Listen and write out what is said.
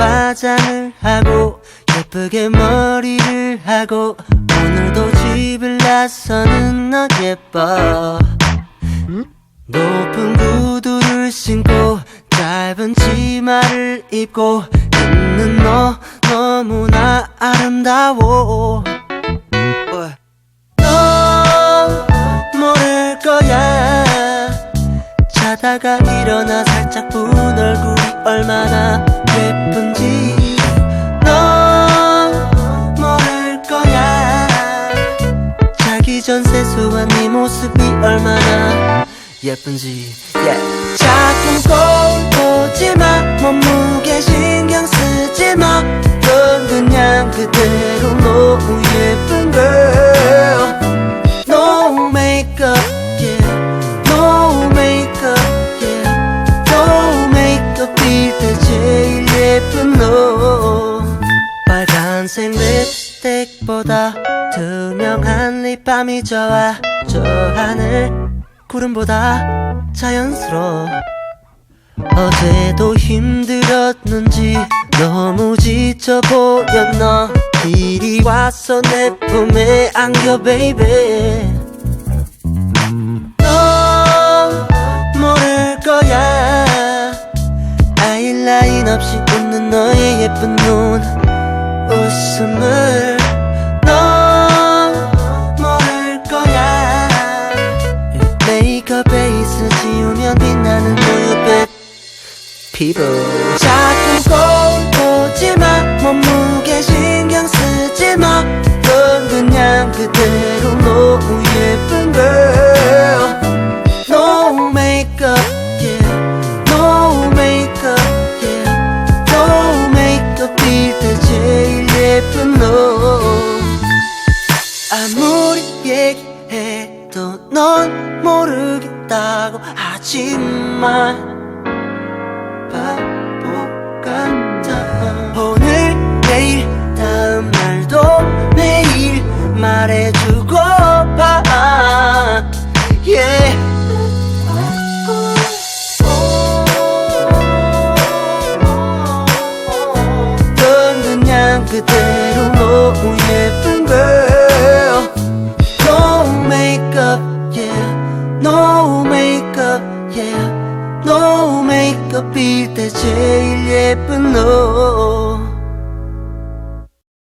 화장을 하고 예쁘게 머리를 하고 오늘도 집을 나서는 너 예뻐. 높은 구두를 신고 짧은 치마를 입고 있는 너 너무나 아름다워. 너 모를 거야. 자다가 일어나 살짝 본 얼굴이 얼마나 예쁜지 너 모를 거야 자기 전 세수한 네 모습이 얼마나 예쁜지 yeah. 자꾸 거울 보지 마 빨간색 립스틱보다 투명한 립밤이 좋아. 저 하늘 구름보다 자연스러워. 어제도 힘들었는지 너무 지쳐 보였나 이리 와서 내 품에 안겨 베이베 너 모를 거야. 아이라인 없이 웃는 너의 예쁜 눈 웃음을 너 모를 거야. 메이크업 베이스 지우면 빛나는 너의 피부. 자꾸 거울 보지 마 몸무게 신경 쓰지 마 넌 그냥 그대 모르겠다고 하지만 바보 같아 오늘 내일 다음 날도 매일 말해주고 봐 yeah. 그대로 너무 예쁜 메이크업일 때 제일 예쁜 너.